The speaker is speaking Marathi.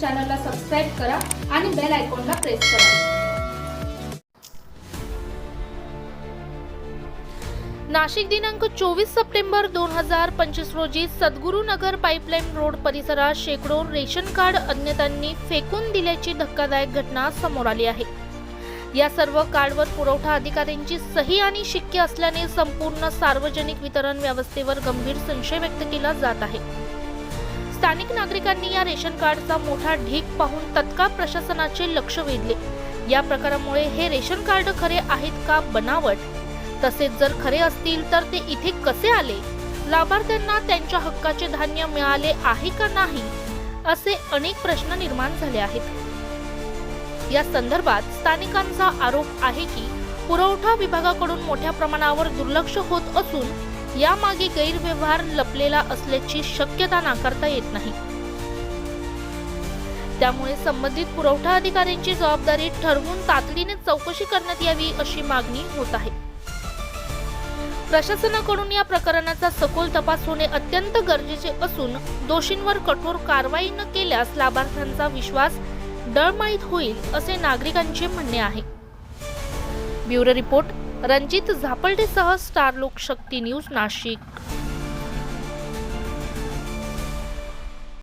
चॅनलला सबस्क्राईब करा आणि बेल आयकॉनला प्रेस करा. नाशिक दिनांक चोवीस सप्टेंबर दोन हजार पंचवीस रोजी सद्गुरुनगर पाईपलाईन रोड परिसरात शेकडो रेशन कार्ड अज्ञातांनी फेकून दिल्याची धक्कादायक घटना समोर आली आहे. या सर्व कार्डवर पुरवठा अधिकाऱ्यांची सही आणि शिक्के असल्याने संपूर्ण सार्वजनिक वितरण व्यवस्थेवर गंभीर संशय व्यक्त केला जात आहे. स्थानिक नागरिकांनी या रेशन कार्डचा मोठा ढीक पाहून तत्काळ प्रशासनाचे लक्ष वेधले. या प्रकारामुळे हे रेशन कार्ड खरे आहेत का बनावट? तसेच जर खरे असतील तर ते इथे कसे आले? लाभार्थ्यांना त्यांच्या हक्काचे धान्य मिळाले आहे का नाही? असे अनेक प्रश्न निर्माण झाले आहेत. या संदर्भात स्थानिकांचा आरोप आहे की पुरवठा विभागाकडून मोठ्या प्रमाणावर दुर्लक्ष होत असून यामागे गैरव्यवहार लपलेला असल्याची शक्यता नाकारता येत नाही. त्यामुळे संबंधित पुरवठा अधिकाऱ्यांची जबाबदारी ठरवून तातडीने चौकशी करण्यात यावी अशी मागणी होत आहे. प्रशासनाकडून या प्रकरणाचा सखोल तपास होणे अत्यंत गरजेचे असून दोषींवर कठोर कारवाई न केल्यास लाभार्थ्यांचा विश्वास डळमळीत होईल असे नागरिकांचे म्हणणे आहे. ब्युरो रिपोर्ट रणजित झापलटेसह स्टार लोकशक्ती न्यूज नाशिक.